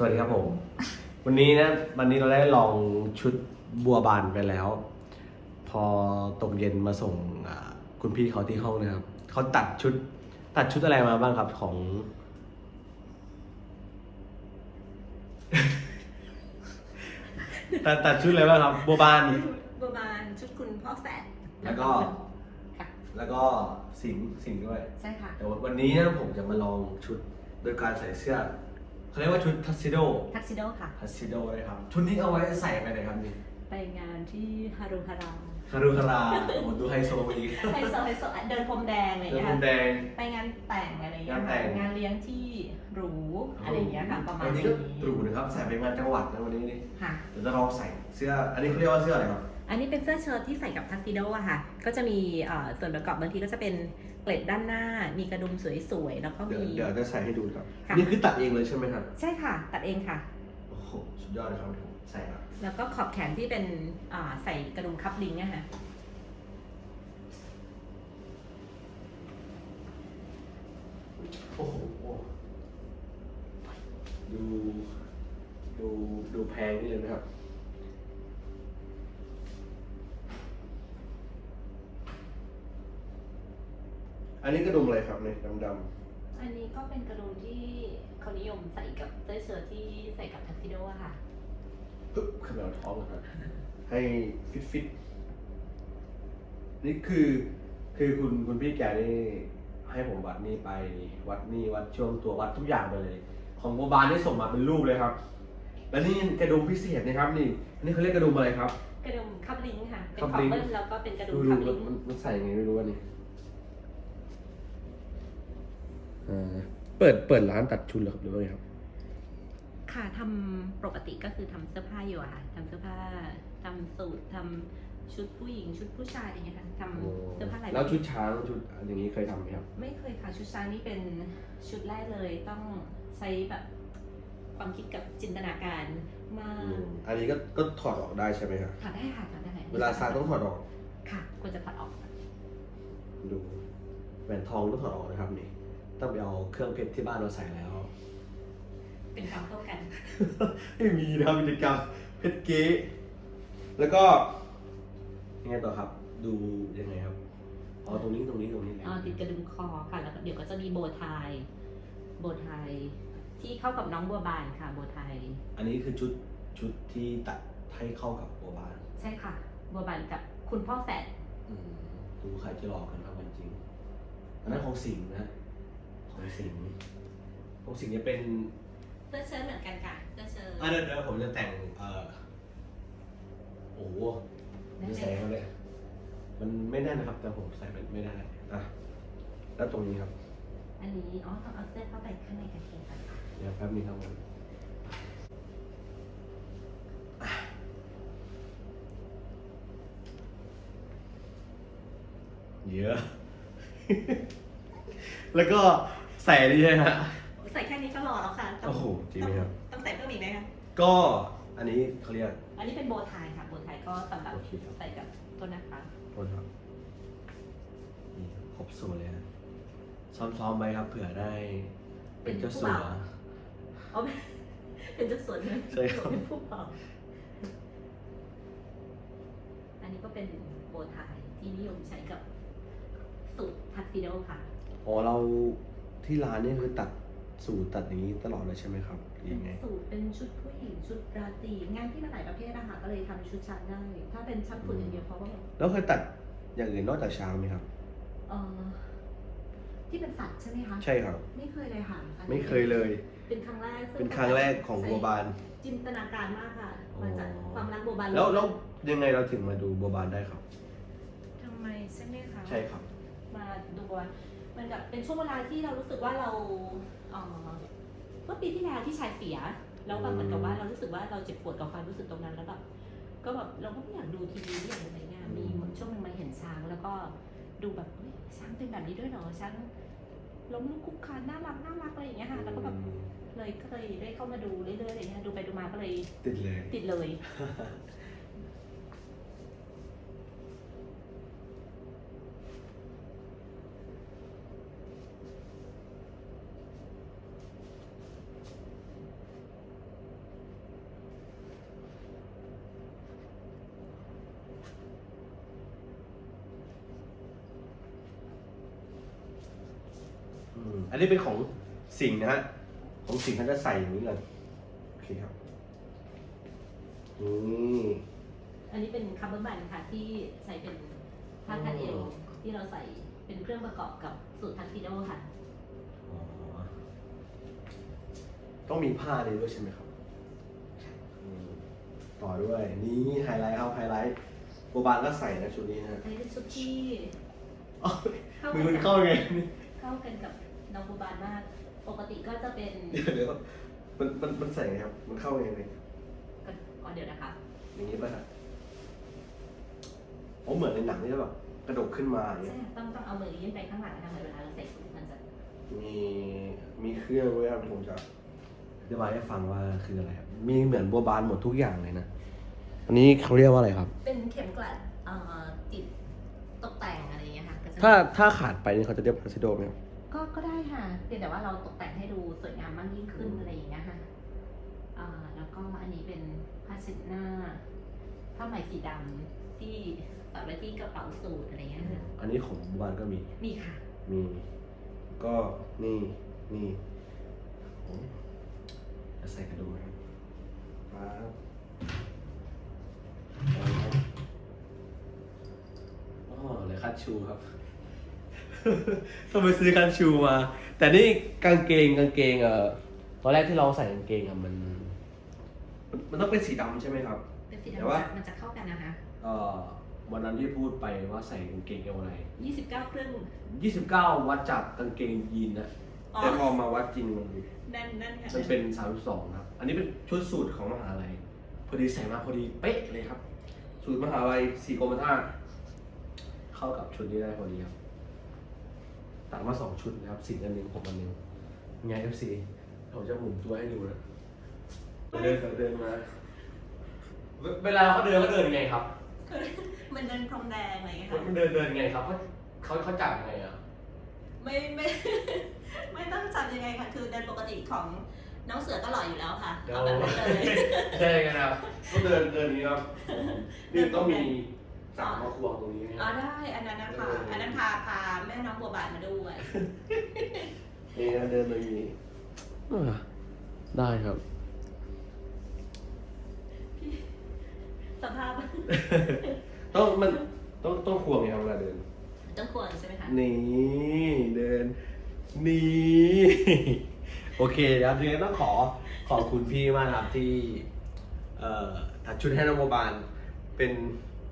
สวัสดีครับผม วันนี้นะวันนี้เราได้ลองชุดบัวบานไปแล้ว พอตกเย็นมาส่งอ่าคุณพี่เขาที่ห้องนะครับเขาตัดชุด ตัดชุดอะไรมาบ้างครับของ ตัดตัดชุดอะไรบ้างครับบัวบานประมาณชุดคุณพ่อแฝดแล้วก็ค่ะแล้วก็สิงห์สิงห์ด้วย ใช่ค่ะแต่วันนี้นะผมจะมาลองชุดโดยการใส่เสื้อ เขาเรียกว่าชุดทัสซิโดทักซิโดค่ะ ทัสซิโดเลยครับ ชุดนี้เอาไว้ใส่ไปไหนครับนี่ไปงานที่ฮารุฮาราคารุคาราโอ้โหดูไฮโซไปอีกไฮโซไฮโซเดินพรมแดงอะไรอย่างเดินเงี้ยพรมแดค่ะงไปงานแต่งอะไรอย่างเงี้ยงานแต่ค่ะง งานเลี้ยงที่หรูอะไรอย่างเงี้ยค่ะประมาณวันนี้นี้ก็ตรูนะครับ ใส่ไปงานจังหวัดนะวันนี้นี่ค่ะเดี๋ยวจะลองใส่เสื้อ อันนี้เขาเรียกว่าเสื้ออะไรครับ อันนี้เป็นเสื้อเชิ้ตที่ใส่กับทักซิโดอะค่ะ ก็จะมีเอ่อส่วนประกอบบางทีก็จะเป็นเกล็ดด้านหน้า มีกระดุมสวยๆ แล้วก็เดี๋ยวมี เดี๋ยวจะใส่ให้ดูครับ ค่ะ นี่คือตัดเองเลยใช่ไหมครับ ใช่ค่ะ ตัดเองค่ะ โอ้โห สุดยอดเลยครับผมใส่ครับ แล้วก็ขอบแขนที่เป็นอ่าใส่กระดุมคัพลิงก์อะค่ะ โอ้โห ดู ดู ดูแพงนี่เลยนะครับ อันนี้กระดุมอะไรครับเนี่ยดำอันนี้ก็เป็นกระดุมที่เขานิยมใส่กับเสื้อเชิ้ตที่ใส่กับทักซิโดอะค่ะ ๆปึ๊บขึ้นมาเอาท้องเลยครับให้ฟิตฟิตนี่คือ คือคุณคุณพี่แกนี่ให้ผมวัดนี่ไปวัดนี่วัดช่วงตัววัดทุกอย่างไปเลย ของโบบานนี่ส่งมาเป็นรูปเลยครับ แล้วนี่กระดุมพิเศษนะครับนี่อันนี้เขาเรียกกระดุมอะไรครับ กระดุมคัพลิงก์ค่ะ เป็นคัคพอลิปงก์เปิลแล้วก็เป็นกระดุดูมดูคัพลิมันงก์มันมันใส่ยังไงไม่รู้อันนี้อ่า เปิดเปิดร้านตัดชุดเหรอครับหรือว่าไงครับ ค่ะทำปกติก็คือทำเสื้อผ้าอยู่อะค่ะทำเสื้อผ้าทำสูททำชุดผู้หญิง ชุดผู้ชายอะไรอย่างเงี้ยค่ะทำเสื้อผ้าหลายแล้วบบชุดช้างชุดอย่างนี้เคยทำไหมครับ ไม่เคยค่ะชุดช้างนี่เป็นชุดแรกเลยต้องใช้แบบความคิดกับจินตนาการมากอันนี้ก็ก็ถอดออกได้ใช่ไหมครับถอดได้ค่ะถอดได้เวลาซักต้องถอดออก ค่ะควรจะถอดออก ดูแหวนทองต้องถอดออกนะครับนี่ ต้องไปเอาเครื่องเพชรที่บ้านเราใส่แล้ว เป็นความเท่ากัน ไม่มีนะครับกิจกรรมเพชรเก๊แล้วก็ยังไงต่อครับ ดูยังไงครับอ๋อตรงนี้ตรงนี้ตรงนี้เลยเอ่อติดกระดุมคอค่ะแล้วก็เดี๋ยวก็จะมีโบว์ไทยโบว์ไทยที่เข้ากับน้องบัวบานค่ะโบว์ไทยอันนี้คือชุดชุดที่ตัดให้เข้ากับโบบานใช่ค่ะ บัวบานกับคุณพ่อแฝดอืมดูใครจะหลอกกันครับวันจริงอันนั้นของสิงห์นะข องสิงห์ของสิงห์จะเป็นเสื้อเชิ้ตเหมือนกันค่ะเสื้อเชิ้ตอะเดี๋ยวเดี๋ยวผมจะแต่งเอ่อโอ้โหจะใส่เขาเลยมันไม่แน่นนะครับ แต่ผมใส่ไม่ไม่ได้อะแล้วตรงนี้ครับ อันนี้อ๋อต้องเอาเสื้อเข้าไปข้างในกางเกงก่อนค่ะเดี๋ยวแป๊บนึงครับผมอะเยอะ แล้วก็ ใส่นี่ใช่ไหมฮะใส่แค่นี้ก็รอแล้วค่ะต้งโอ้โหจริงไหมครับ ต้องต้องใส่เพิ่มอีกไหมคะ ก็อันนี้เขาเรียกอันนี้เป็นโบว์ไทยค่ะ โบว์ไทยก็สำหรับโอเคครับใส่กับตัวนะคะ โทษครับนี่ครบสูตรเลยนะซ้อมๆไปครับเผื่อได้เป็นเจ้าสัวอ๋อเป็นเจ้าสวนเลยใช่ครับ เป็นผู้เป่าอันนี้ก็เป็นโบว์ไทยที่นิยมใช้กับสูตรทักซิโดค่ะ อ๋อเรา ที่ร้านนี่คือตัดสูตรตัดอย่างนี้ตลอดเลยใช่ไหมครับหรือยังไง สูตรเป็นชุดผู้หญิงชุดราตรีงานที่มาหลายประเภทนะคะก็เลยทำชุดชั้นได้ถ้าเป็นชั้นฝุ่นอย่างเดียวเพราะว่าแล้วเคยตัดอย่างอื่นนอกจากช้างไหมครับ เอ่อที่เป็นสัตว์ใช่ไหมคะใช่ครับ ไม่เคยเลยค่ะอันนี้ไม่เคยเลย เป็นครั้งแรกซึ่เป็นครั้งแรกของบัวบาน จินตนาการมากค่ะอ๋อมาจากความรักบัวบานแล้วแล้วยังไงเราถึงมาดูบัวบานได้ครับ ทำไมใช่ไหมคะ ใช่ครับ มาดูบัวเมันกับเป็นช่วงเวลาที่เรารู้สึกว่าเราเมื่อปีที่แล้วที่ชายเสีย แล้วแบบเหมือนกับว่าเรารู้สึกว่าเราเจ็บปวดกับความรู้สึกตรงนั้นแล้วแบบก็แบบเราก็ไม่อยากดูทีวีไม่อยากอะไรเงี้ยมีหมือนช่วงหนึงมาเห็นช้าง แล้วก็ดูแบบช้างเป็นแบบนี้ด้วยเหรอช้างล้มลุกคุกคานน่ารักน่ารักอะไรอย่างเงี้ยค่ะแล้วก็แบบเลยก็เลยได้เข้ามาดูเรื่อยๆอะไรเงี้ยดูไปดูมาก็เลย ติดเลย ติดเลย อันนี้เป็นของสิงห์นะฮะ ของสิงห์เขาจะใส่อย่างนี้กันโอเคครับนี่อันนี้เป็นคัมเบอร์บันค่ะที่ใช้เป็นผ้าคาดเอวที่เราใส่เป็นเครื่องประกอบกับสูตรทักซิโดค่ะ อ๋อต้องมีผ้าเลยด้วยใช่ไหมครับอืมต่อด้วยนี่ไฮไลท์ครับไฮไลท์โบบานก็ใส่นะชุดนี้นะฮะอันนี้เป็นชุดที่ อ๋อเข้ามืกัอมันนเข้าไง เข้ากันกับ น้องบูบานมาก ปกติก็จะเป็นเดี๋ยวเดี๋ยวมันมันมันใส่ไงครับ มันเข้าไงเลยก่อนเดี๋ยวนะคะ อย่างนี้ป่ะฮะโอ้เหมือนในหนังนี่แบบกระดกขึ้นมาอย่างใช่เงี้ยต้องต้องเอามือยื่นไปข้างหลังนะคะเหมือนเวลาเราใส่สูทมันจะมีมีเครื่องด้วยครับผมจะอธิบายให้ฟังว่าคืออะไรครับ มีเหมือนโบบานหมดทุกอย่างเลยนะ อันนี้เขาเรียกว่าอะไรครับ เป็นเข็มกลัดเอ่อติดตกแต่งอะไรอย่างเงี้ยค่ะก็จะถ้าถ้าขาดไปนี่เขาจะเรียกพาซิโดไหมครับ ก็ก็ได้ค่ะเพียงแต่ว่าเราตกแต่งให้ดูสวยงามมากยิ่งขึ้นอะไรอย่างเงี้ยค่ะอ่าแล้วก็อันนี้เป็นผ้าเช็ดหน้าผ้าไหมสีดำที่ใส่ไว้ที่กระเป๋าสูทอะไรเงี้ยค่ะอันนี้ของโบบานก็มี มีค่ะ มี ก็นี่ นี่โอ้จะใส่กระดูกนะครับครับเอาครับอ๋อเหลยคัดชูครับ ต้องไปซื้อคันชูมา แต่นี่กางเกงกางเกงเอ่อตอนแรกที่เราใส่กางเกงอะมันมัน มันต้องเป็นสีดำใช่ไหมครับ เป็นสีแต่ดำว่า มันจะเข้ากันนะคะเอ่อวันนั้นที่พูดไปว่าใส่กางเกงเอวอะไร 29เครื่อง29 วัดจากกางเกงยีนนะอ๋อแต่พอมาวัดจริงมันนั่นนั่นค่ะมันเป็น32ครับ อันนี้เป็นชุดสูตรของมหาลัย พอดีใส่มาพอดีเป๊ะเลยครับ สูตรมหาลัยสีกรมท่าตุเข้ากับชุดนี้ได้พอดีครับ ตัดมาสองชุดนะครับสีอันหนึ่งผมอันหนึ่งไง FC ผมจะหมุนตัวให้ดูนะเดินเดินมาเวเวลาเขาเดินเขาเดินยังไงครับมันเดินพรมแดงอะไรอย่างเงี้ยมันค่ะ มันเดินเดินยังไงครับเขาเขาเขาจับยังไงอะไม่ไม่ ไม่ต้องจำยังไงค่ะ คือเดินปกติของน้องเสือก็หล่ออยู่แล้วค่ะเดี๋ยวเอาแบบนั้นเลย ใช่กันนะครับ ก็เดินเดินอย่างนี้ครับนี่ต้องมี สามมาควงตรงนี้นะคอ๋อรับได้อันนั้นนะคะเอออัอันนั้นพาพาแม่น้องบัวบานมาด้วยนี่นะเดินตรงนี้อ่าได้ครับ สภาพต้องมันต้องต้องควงไงครับเวลาเดิน ต้องควรใช่ไหมคะนี่เดิน นี่ โอเคครับทีนี้ต้องขอขอบคุณพี่มากนะครับที่ เอ่อถัดชุดให้น้องโมบานเป็น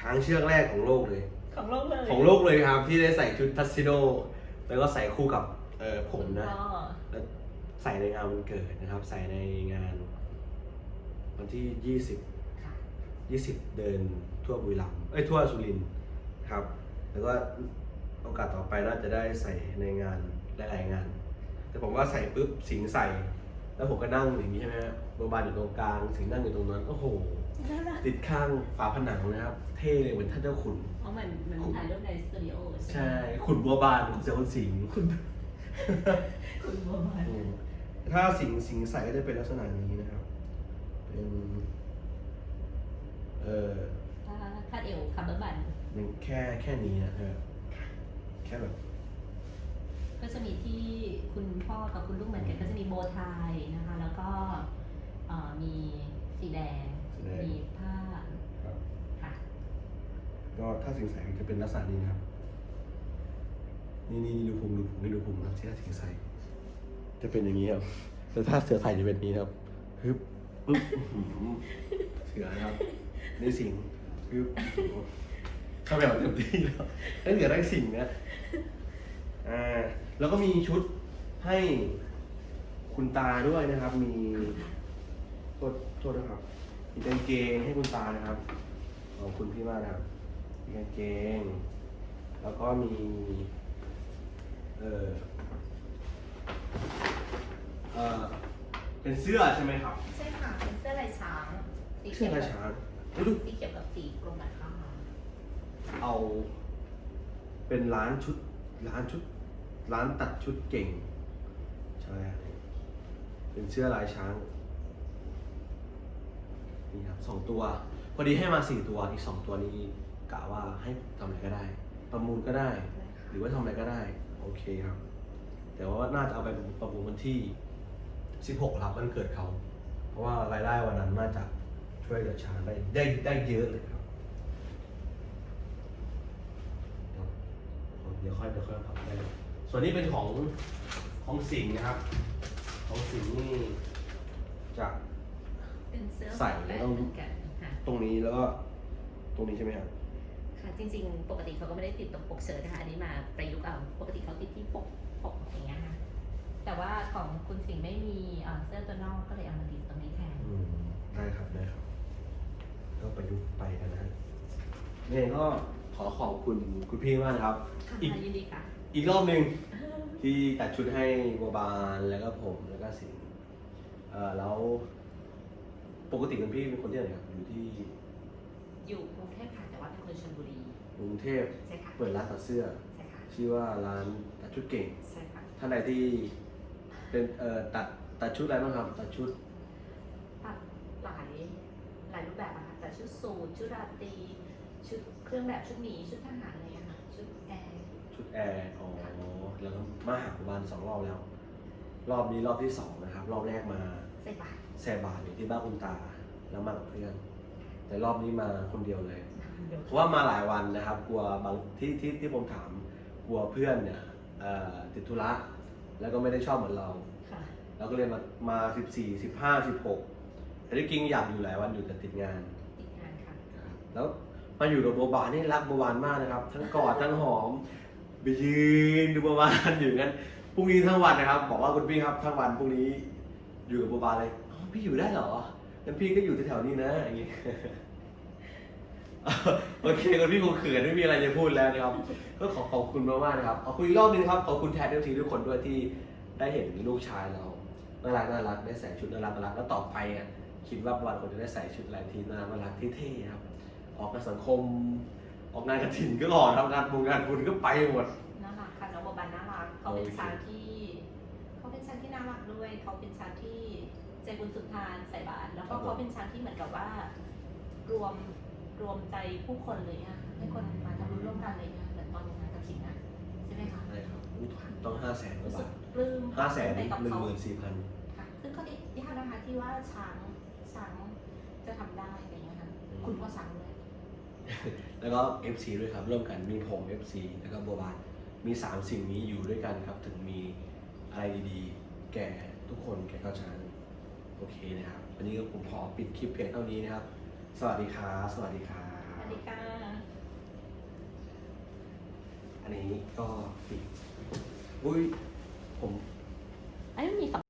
ช้างเชือกแรกของโลกเลย ของโลกเลยของโลกเลยครับ ที่ได้ใส่ชุดทัสซิโด แล้วก็ใส่คู่กับเอ่อผมนะก็แล้วใส่ในงานวันเกิดนะครับ ใส่ในงาน วันที่ยี่สิบค่ะยี่สิบเดินทั่วบุรีรัมย์เอ้ยทั่วสุรินทร์ครับ แล้วก็โอกาสต่อไปน่าจะได้ใส่ในงานหลายๆงาน แต่ผมว่าใส่ปุ๊บสิงห์ใส่ แล้วผมก็นั่งอย่างนี้ใช่ไหมฮะโบบานอยู่ตรงกลางสิงห์นั่งอยู่ตรงนั้นโอ้โหน่ารัก ติดข้างฝาผนังนะครับ เท่เลยเหมือนท่านเจ้าขุน เพราะมันมันถ่ายรูปในสตูดิโอใช่ใช่ไหมขุนบัวบานขุนเสือขุนสิงห์ขุนคุณบัวบานอืมถ้าสิงสิงใสก็จะเป็นลักษณะนี้นะครับ เป็นเออถ้าคาดเอวคัมเบอร์บันมันแค่แค่นี้นะฮะแค่แบบก็จะมีที่คุณพ่อกับคุณลูกเหมือนกันก็จะมีโบว์ไทยนะคะ แล้วก็เอ่อมีสีแดงสีแดงมีผ้าครับ ค่ะก็ถ้าสิงใสจะเป็นลักษณะนี้นะครับ นี่นี่นี่ดูพุงดูพุงนี่ดูพุงนะครับที่ถ้าสิงใสจะเป็นอย่างนี้ครับ แต่ถ้าเสือไทยจะเป็นอย่างนี้ครับฮึบปึ๊บอื้อหือเสือนะครับนี่สิงฮึบอื้อหือเข้าไปเอาเต็มที่แล้วแล้วเหลือได้สิงนะอ่าแล้วก็มีชุดให้คุณตาด้วยนะครับ มีโทษโทษนะครับ มีกางเกงให้คุณตานะครับ ขอบคุณพี่มากนะครับมีกางเกง แล้วก็มี เออเออเป็นเสื้อใช่ไหมครับ ใช่ค่ะเป็นเสื้อลายช้างสีเสื้เขีอยวลายกับช้างเฮ้ยดู สีเขียวกับสีกรมหลังข้างเอา เป็นร้านชุด ร้านชุด ร้านตัดชุดเก่ง ใช่ครับเป็นเสื้อลายช้าง นี่ครับสองตัว พอดีให้มาสี่ตัวอีกสองตัวนี้กะว่าให้ทำอะไรก็ได้ ประมูลก็ได้ หรือว่าทำอะไรก็ได้ โอเคครับ แต่ว่าน่าจะเอาไปประมูลวันที่ 16รับวันเกิดเขา เพราะว่ารายได้วันนั้นน่าจะช่วยเหลือช้างได้ได้ได้เยอะเลยครับเดี๋ยวค่อยเดี๋ยวค่อยพับได้ส่วนนี้เป็นของของสิงห์นะครับ ของสิงห์นี่จะ เป็นเสื้อใส่แล้วต้อง เหมือนกันค่ะตรงนี้แล้วก็ตรงนี้ใช่ไหมครับ ค่ะ จริง ๆ ปกติเขาก็ไม่ได้ติดตรงปกเชิ้ตนะคะ อันนี้มาประยุกต์เอา ปกติเขาติดที่ปกปกอย่างเงี้ยค่ะ แต่ว่าของคุณสิงห์ไม่มีเอ่อเสื้อตัวนอกก็เลยเอามาติดตรงนี้แทน อืมได้ครับได้ครับ ก็ประยุกต์ไปกันนะฮะเนี่ยก็ขอขอบคุณคุณพี่มากนะครับ ค่ะอีก ยินดีค่ะ อีกรอบหนึ่งที่ตัดชุดให้บัวบานแล้วก็ผมแล้วก็สิงห์เอ่อแล้ว ปกติคุณพี่เป็นคนที่ไหนครับ อยู่ที่อยู่กรุงเทพค่ะแต่ว่าเป็นคนชลบุรีกรุงเทพใช่ค่ะเปิดร้านตัดเสื้อ ใช่ค่ะชื่อว่าร้านตัดชุดเก่ง ใช่ค่ะท่านใดที่เป็นเอ่อตัดตัดชุดอะไรบ้างครับ ตัดชุดตัดหลายหลายรูปแบบอะค่ะแต่ชุดสูทชุดราตรีชุดเครื่องแบบชุดหมีชุดทหารอะไรอะค่ะชุดแอร์ ชุดแอร์อ๋อแล้วก็มาหาบัวบานสองรอบแล้ว รอบนี้รอบที่สองนะครับ รอบแรกมา ใส่บาตร แซบาทอยู่ที่บ้านคุณตา แล้วมากับเพื่อน แต่รอบนี้มาคนเดียวเลยเดี๋ยวเพราะว่ามาหลายวันนะครับ กลัวบางที่ที่ที่ผมถาม กลัวเพื่อนเนี่ยเอ่อติดธุระแล้วก็ไม่ได้ชอบเหมือนเรา ค่ะเราก็เลยมามาสิบสี่สิบห้าสิบหกแต่ที่จริงอยากอยู่หลายวันอยู่แต่ติดงาน ติดงานค่ะนะครับแล้วมาอยู่กับโบบานนี่รักโบบานมากนะครับ ทั้งกอด ทั้งหอมไปยืนดูโบบานอยู่งั้นพรุ่งนี้ทั้งวันนะครับ บอกว่าคุณพี่ครับทั้งวันพรุ่งนี้ อยู่กับโบบานเลยอ๋อพี่อยู่ได้เหรองั้นพี่ก็อยู่แถวๆนี้นะอย่างงี้ โอเคคุณพี่คงเขินไม่มีอะไรจะพูดแล้วนะครับ ก็ขอขอบคุณมากๆนะครับขอบคุณอีกรอบนึงครับขอบคุณแทนเอฟซีทุกคนด้วยที่ได้เห็นลูกชายเราน่ารักน่ารักได้ใส่ชุดน่ารักน่ารักแล้วต่อไปอะคิดว่าวันคนจะได้ใส่ชุดอะไรที่น่ารักน่ารักเท่ๆครับ ออกงานสังคม ออกงานกระถิ่นก็หล่อทำงานบุญงานบุญก็ไปหมด น่ารักค่ะน้องโบบันน่ารักเขาเป็นโอเคช้างที่เขาเป็นช้างที่น่ารัก ด้วยเขาเป็นช้างที่ใจบุญสุนทานใส่บาตรแล้วก็เขาเป็นช้างที่เหมือนกับว่า รวมรวมใจผู้คนเลยอะให้คนมาทำบุญร่วมกันเลยนะเหมือนตอนงานกระถิ่นนะใช่ไหมคะใช่ครับอุ๊ยต้องห้าแสนกว่ารู้สึบากทปลื้มห้าแสนหไปนึ่งกับหเขามื่นสี่พันค่ะซึ่งก็ยากนะคะที่ว่าช้างช้างจะทำได้อะไรอย่างเงี้ยค่ะอืมคุณพ่อช้างด้วยแล้วก็ FC ด้วยครับร่วมกันมีผม FC แล้วก็บัวบานมีสามสิ่งนี้อยู่ด้วยกันครับ ถึงมีอะไรดีๆ แก่ทุกคนแก่ข้าวช้างโอเคนะครับวันนี้ก็ผมขอปิดคลิปเพียงเท่านี้นะครับ สวัสดีครับสวัสดีครัสวัสบดีค่ะอันนี้ก็ปิดอุ้ยผม อันนี้มีสอง